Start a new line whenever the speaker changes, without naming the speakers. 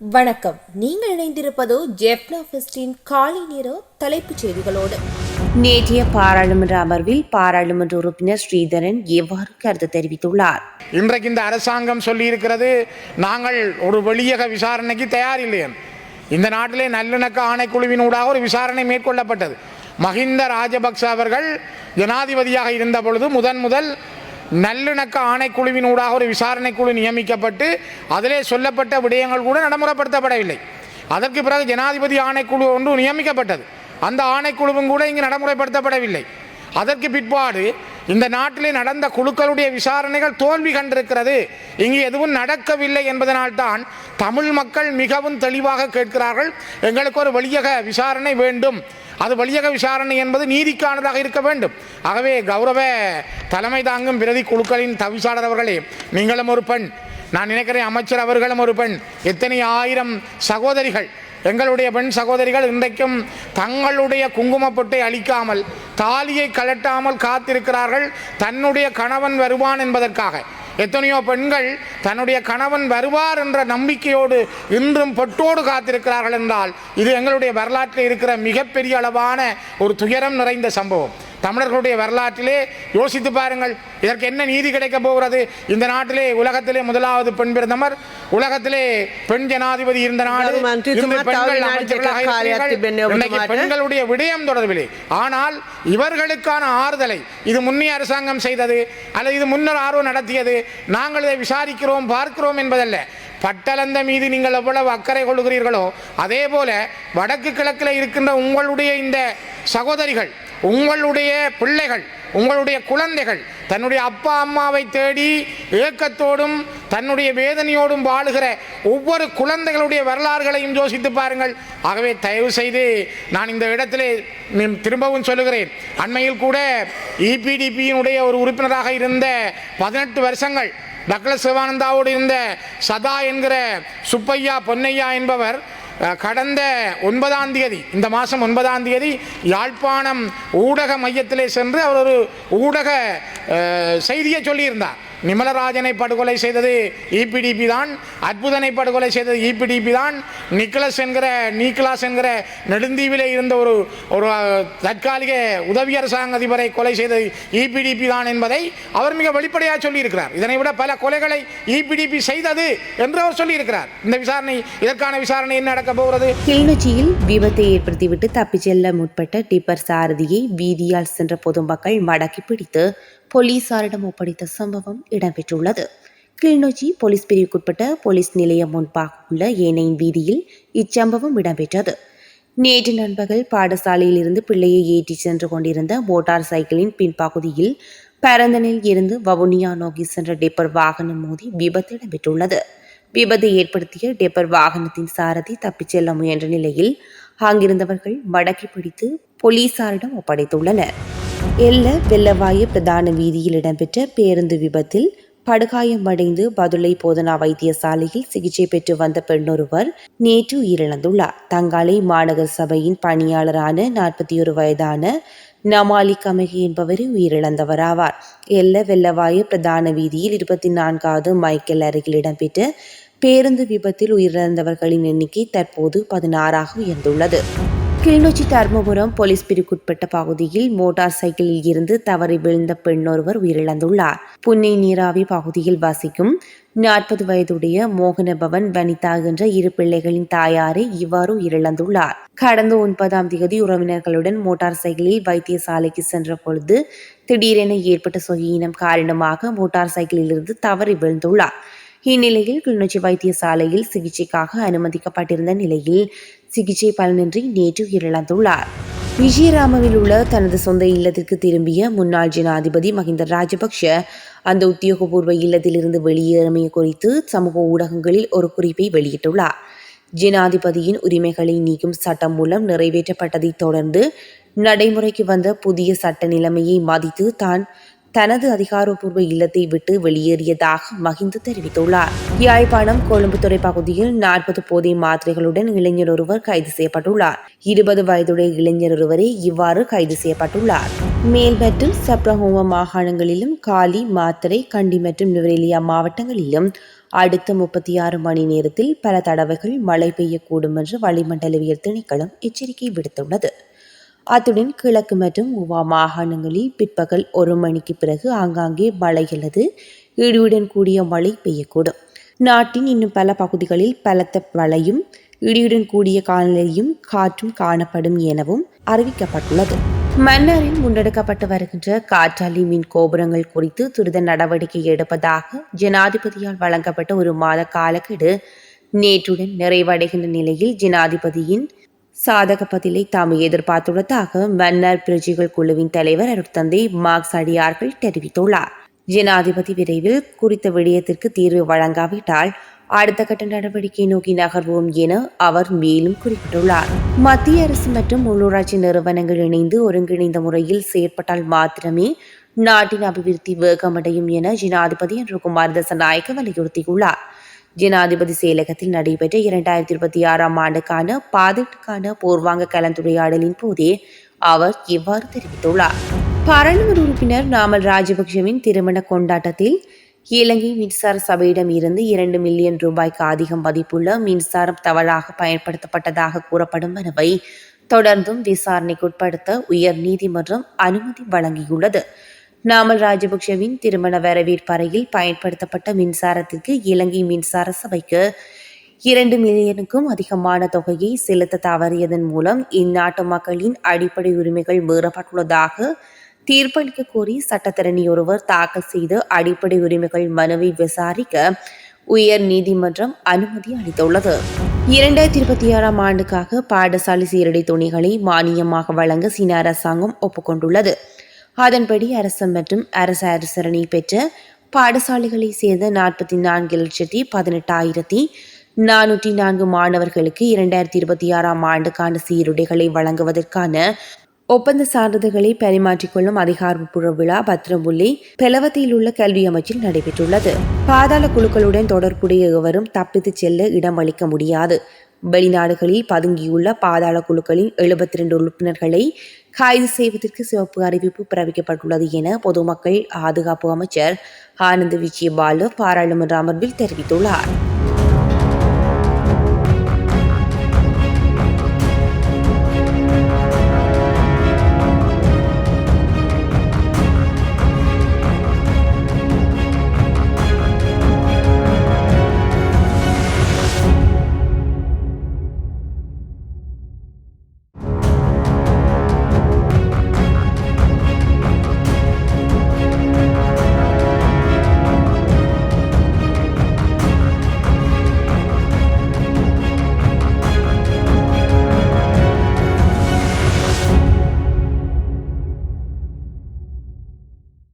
வணக்கம். நீங்கள் இணைந்திருப்பது ஜெப்னா ஃபெஸ்டின் காலை நேர தலைப்புச் செய்திகளோடு.
நேற்றைய பாராளுமன்ற அமர்வில் பாராளுமன்ற உறுப்பினர் ஸ்ரீதரன் எவ்வாறு கருத்து தெரிவித்துள்ளார்?
இன்றைக்கு இந்த அரசாங்கம் சொல்லியிருக்கிறது நாங்கள் ஒரு வெளியக விசாரணைக்கு தயாரில்லை என்று. இந்த நாட்டிலே நல்லிணக்க ஆணைக்குழுவினூடாக ஒரு விசாரணை மேற்கொள்ளப்பட்டது. மஹிந்த ராஜபக்ச அவர்கள் ஜனாதிபதியாக இருந்த பொழுது முதன் முதல் நல்லிணக்க ஆணைக்குழுவினூடாக ஒரு விசாரணை குழு நியமிக்கப்பட்டு அதிலே சொல்லப்பட்ட விடயங்கள் கூட நடைமுறைப்படுத்தப்படவில்லை. அதற்கு பிறகு ஜனாதிபதி ஆணைக்குழு ஒன்று நியமிக்கப்பட்டது. அந்த ஆணைக்குழுவும் கூட இங்கு நடைமுறைப்படுத்தப்படவில்லை. அதற்கு பிற்பாடு இந்த நாட்டிலே நடந்த குழுக்களுடைய விசாரணைகள் தோல்வி கண்டிருக்கிறது. இங்கு எதுவும் நடக்கவில்லை என்பதனால்தான் தமிழ் மக்கள் மிகவும் தெளிவாக கேட்கிறார்கள். எங்களுக்கு ஒரு வழியக விசாரணை வேண்டும். அது வழியக விசாரணை என்பது நீதிக்கானதாக இருக்க வேண்டும். ஆகவே கௌரவ தலைமை தாங்கும் பிரதி குழுக்களின் தவிசாளர் அவர்களே நீங்களும் ஒரு பெண். நான் நினைக்கிறேன் அமைச்சர் அவர்களும் ஒரு பெண். எத்தனை ஆயிரம் சகோதரிகள் எங்களுடைய பெண் சகோதரிகள் இன்றைக்கும் தங்களுடைய குங்குமப்பொட்டை அழிக்காமல் தாலியை கலட்டாமல் காத்திருக்கிறார்கள். தன்னுடைய கணவன் வருவான் என்பதற்காக. எத்தனையோ பெண்கள் தன்னுடைய கணவன் வருவார் என்ற நம்பிக்கையோடு இன்றும் பொட்டோடு காத்திருக்கிறார்கள் என்றால் இது எங்களுடைய வரலாற்றில் இருக்கிற மிகப்பெரிய அளவான ஒரு துயரம் நிறைந்த சம்பவம். தமிழர்களுடைய வரலாற்றிலே யோசித்து பாருங்கள் இதற்கு என்ன நீதி கிடைக்க போகிறது? இந்த நாட்டிலே உலகத்திலே முதலாவது பெண் பிரதமர் உலகத்திலே பெண் ஜனாதிபதி இருந்த நாடு பெண்களுடைய விடயம் தொடர்பிலே. ஆனால் இவர்களுக்கான ஆறுதலை இது முன்னைய அரசாங்கம் செய்தது அல்லது இது முன்னர் ஆர்வம் நடத்தியது நாங்கள் இதை விசாரிக்கிறோம் பார்க்கிறோம் என்பதல்ல. பட்டலந்த மீது நீங்கள் எவ்வளவு அக்கறை கொள்கிறீர்களோ அதே போல வடக்கு கிழக்கில் இருக்கின்ற உங்களுடைய இந்த சகோதரிகள் உங்களுடைய பிள்ளைகள் உங்களுடைய குழந்தைகள் தன்னுடைய அப்பா அம்மாவை தேடி ஏக்கத்தோடும் தன்னுடைய வேதனையோடும் வாழுகிற ஒவ்வொரு குழந்தைகளுடைய வரலாறுகளையும் யோசித்து பாருங்கள். ஆகவே தயவு செய்து நான் இந்த இடத்திலே திரும்பவும் சொல்லுகிறேன். அண்மையில் கூட இபிடிபியினுடைய ஒரு உறுப்பினராக இருந்த பதினெட்டு வருஷங்கள் டக்ளஸ் சிவானந்தாவோடு இருந்த சதா என்கிற சுப்பையா பொன்னையா என்பவர் கடந்த ஒன்பதாம் தேதி இந்த மாதம் ஒன்பதாம் தேதி யாழ்ப்பாணம் ஊடக மையத்திலே சென்று அவர் ஒரு ஊடக செய்தியை சொல்லியிருந்தார். நிமலராஜனை படுகொலை செய்தது இபிடிபி தான் அற்புதனை படுகொலை செய்தது இபிடிபி தான். நிக்கலஸ் என்கிற நீக்கலாஸ் என்கிற நெடுந்தீவிலே இருந்த ஒரு ஒரு தற்காலிக உதவி அரசாங்க அதிபரை கொலை செய்தது இபிடிபி தான் என்பதை அவர் மிக வெளிப்படையாக சொல்லியிருக்கிறார். இதனை விட பல கொலைகளை இபிடிபி செய்தது என்று அவர் சொல்லியிருக்கிறார். இந்த விசாரணை இதற்கான விசாரணை என்ன நடக்க போகிறது?
கிளிநொச்சியில் விபத்தை ஏற்படுத்திவிட்டு தப்பிச் செல்ல முற்பட்ட டிப்பர் சாரதியை வீதியால் சென்ற பொதுமக்கள் மடக்கி பிடித்து போலீசாரிடம் ஒப்படைத்த சம்பவம் இடம்பெற்றுள்ளது. கிளிநொச்சி போலீஸ் பிரிவுக்குட்பட்ட போலீஸ் நிலையம் முன்பாக உள்ள ஏனையின் வீதியில் இச்சம்பவம் இடம்பெற்றது. நேற்று நண்பகல் பாடசாலையில் இருந்து பிள்ளையை ஏற்றிச் சென்று கொண்டிருந்த மோட்டார் சைக்கிளின் பின்பகுதியில் பரந்தனில் இருந்து வவுனியா நோக்கி சென்ற டெப்பர் வாகனம் மோதி விபத்து இடம்பெற்றுள்ளது. விபத்தை ஏற்படுத்திய டெப்பர் வாகனத்தின் சாரதி தப்பிச் செல்ல முயன்ற நிலையில் அங்கிருந்தவர்கள் மடக்கி பிடித்து போலீசாரிடம் ஒப்படைத்துள்ளனர். எல்ல வெள்ளவாய பிரதான வீதியில் இடம்பெற்ற பேருந்து விபத்தில் படுகாயமடைந்து பதுளை போதனா வைத்தியசாலையில் சிகிச்சை பெற்று வந்த பெண்ணொருவர் நேற்று உயிரிழந்துள்ளார். தங்காலை மாநகர் சபையின் பணியாளரான நாற்பத்தி ஒரு வயதான நமாலி கமகி என்பவர் உயிரிழந்தவராவார். எல்ல வெள்ளவாய பிரதான வீதியில் இருபத்தி நான்காவது மைக்கேல் அருகில் இடம்பெற்ற பேருந்து விபத்தில் உயிரிழந்தவர்களின் எண்ணிக்கை தற்போது பதினாறாக உயர்ந்துள்ளது. கிளிநொச்சி தர்மபுரம் போலீஸ் பிரிவுக்குட்பட்ட பகுதியில் மோட்டார் சைக்கிளில் இருந்து தவறி விழுந்த பெண் ஒருவர் உயிரிழந்துள்ளார். புன்னை நீராவி பகுதியில் வசிக்கும் நாற்பது வயதுடைய மோகனபவன் வனிதா என்ற இரு பிள்ளைகளின் தாயாரை இவ்வாறு உயிரிழந்துள்ளார். கடந்த ஒன்பதாம் தேதி உறவினர்களுடன் மோட்டார் சைக்கிளில் வைத்தியசாலைக்கு சென்ற பொழுது திடீரென ஏற்பட்ட சொகியினம் காரணமாக மோட்டார் சைக்கிளிலிருந்து தவறி விழுந்துள்ளார். இந்நிலையில் கிளிநொச்சி வைத்தியசாலையில் சிகிச்சைக்காக அனுமதிக்கப்பட்டிருந்த நிலையில் சிகிச்சை பலனின்றி நேற்று உயிரிழந்துள்ளார். விஜயராமவில் உள்ள தனது சொந்த இல்லத்திற்கு திரும்பிய முன்னாள் ஜனாதிபதி மஹிந்த ராஜபக்ஷ அந்த உத்தியோகபூர்வ இல்லத்திலிருந்து வெளியேறமை குறித்து சமூக ஊடகங்களில் ஒரு குறிப்பை வெளியிட்டுள்ளார். ஜனாதிபதியின் உரிமைகளை நீக்கும் சட்டம் மூலம் நிறைவேற்றப்பட்டதைத் தொடர்ந்து நடைமுறைக்கு வந்த புதிய சட்ட நிலைமையை மதித்து தான் தனது அதிகாரப்பூர்வ இல்லத்தை விட்டு வெளியேறியதாக மகிந்து தெரிவித்துள்ளார். யாழ்ப்பாணம் கொழும்புத்துறை பகுதியில் நாற்பது போதை மாத்திரைகளுடன் இளைஞர் ஒருவர் கைது செய்யப்பட்டுள்ளார். இருபது வயதுடைய இளைஞர் ஒருவரே இவ்வாறு கைது செய்யப்பட்டுள்ளார். மேல் மற்றும் சப்ரஹோம மாகாணங்களிலும் காலி மாத்திரை கண்டி மற்றும் நுவரெலியா மாவட்டங்களிலும் அடுத்த முப்பத்தி ஆறு மணி நேரத்தில் பல தடவைகள் மழை பெய்யக்கூடும் என்று வளிமண்டலவியல் திணைக்களம் எச்சரிக்கை விடுத்துள்ளது. அத்துடன் கிழக்கு மற்றும் உவா மாகாணங்களில் பிற்பகல் ஒரு மணிக்கு பிறகு ஆங்காங்கே மழை அல்லது இடியுடன் கூடிய மழை பெய்யக்கூடும். நாட்டின் இன்னும் பல பகுதிகளில் பலத்த மழையும் இடியுடன் கூடிய காலநிலையும் காற்றும் காணப்படும் எனவும் அறிவிக்கப்பட்டுள்ளது. மன்னாரில் முன்னெடுக்கப்பட்டு வருகின்ற காற்றாலி மின் கோபுரங்கள் குறித்து துரித நடவடிக்கை எடுப்பதாக ஜனாதிபதியால் வழங்கப்பட்ட ஒரு மாத காலக்கெடு நேற்றுடன் நிறைவடைகின்ற நிலையில் ஜனாதிபதியின் சாதக பதிலை தாம் எதிர்பார்த்துள்ளதாக மன்னர் பிரஜைகள் குழுவின் தலைவர் அருட்தந்தை மார்க்ஸ் அடியார்கள் தெரிவித்துள்ளார். ஜனாதிபதி விரைவில் குறித்த விடயத்திற்கு தீர்வு வழங்காவிட்டால் அடுத்த கட்ட நடவடிக்கை நோக்கி நகர்வோம் என அவர் மேலும் குறிப்பிட்டுள்ளார். மத்திய அரசு மற்றும் உள்ளூராட்சி நிறுவனங்கள் இணைந்து ஒருங்கிணைந்த முறையில் செயற்பட்டால் மாத்திரமே நாட்டின் அபிவிருத்தி வேகமடையும் என ஜனாதிபதி குமார் தசநாயக்க வலியுறுத்தியுள்ளார். ஜனாதிபதி செயலகத்தில் நடைபெற்ற இரண்டாயிரத்தி இருபத்தி ஆறாம் ஆண்டுக்கான பாதிட்டுக்கான பூர்வாங்க கலந்துரையாடலின் போதே அவர் இவ்வாறு தெரிவித்துள்ளார். பாராளுமன்ற உறுப்பினர் நாமல் ராஜபக்சவின் திருமண கொண்டாட்டத்தில் இலங்கை மின்சார சபையிடம் இருந்து இரண்டு மில்லியன் ரூபாய்க்கு அதிகம் மதிப்புள்ள மின்சாரம் தவறாக பயன்படுத்தப்பட்டதாக கூறப்படும் மனுவை தொடர்ந்தும் விசாரணைக்குட்படுத்த உயர் நீதிமன்றம் அனுமதி வழங்கியுள்ளது. நாமல் ராஜபக்ஷவின் திருமண வரவேற்பறையில் பயன்படுத்தப்பட்ட மின்சாரத்திற்கு இலங்கை மின்சார சபைக்கு இரண்டு மில்லியனுக்கும் அதிகமான தொகையை செலுத்த தவறியதன் மூலம் இந்நாட்டு மக்களின் அடிப்படை உரிமைகள் மீறப்பட்டுள்ளதாக தீர்ப்பளிக்க கோரி சட்டத்தரணி ஒருவர் தாக்கல் செய்த அடிப்படை உரிமைகள் மனுவை விசாரிக்க உயர் நீதிமன்றம் அனுமதி அளித்துள்ளது. இரண்டாயிரத்தி இருபத்தி ஆறாம் ஆண்டுக்காக பாடசாலை சீரடி துணிகளை மானியமாக வழங்க சீன அரசாங்கம் ஒப்புக்கொண்டுள்ளது. அதன்படி அரசு மற்றும் அரசு அரசரணி பெற்ற பாடசாலைகளை சேர்ந்த நாற்பத்தி நான்கு லட்சத்தி பதினெட்டாயிரத்தி நானூற்றி நான்கு மாணவர்களுக்கு இரண்டாயிரத்தி இருபத்தி ஆறாம் ஆண்டுக்கான சீருடைகளை வழங்குவதற்கான ஒப்பந்த சான்றிதழ்களை பரிமாற்றிக்கொள்ளும் அதிகாரப்பூர்வ விழா பத்திரமுல்லை பெலவத்தில் உள்ள கல்வி அமைச்சில் நடைபெற்றுள்ளது. பாதாள குழுக்களுடன் தொடர்புடைய எவரும் தப்பித்துச் செல்ல இடம் அளிக்க முடியாது. வெளிநாடுகளில் பதுங்கியுள்ள பாதாள குழுக்களின் எழுபத்தி இரண்டு உறுப்பினர்களை கைது செய்வதற்கு சிவப்பு அறிவிப்பு பிறப்பிக்கப்பட்டுள்ளது என பொதுமக்கள் பாதுகாப்பு அமைச்சர் ஆனந்த் விஜயபாலு பாராளுமன்ற அமர்வில் தெரிவித்துள்ளார்.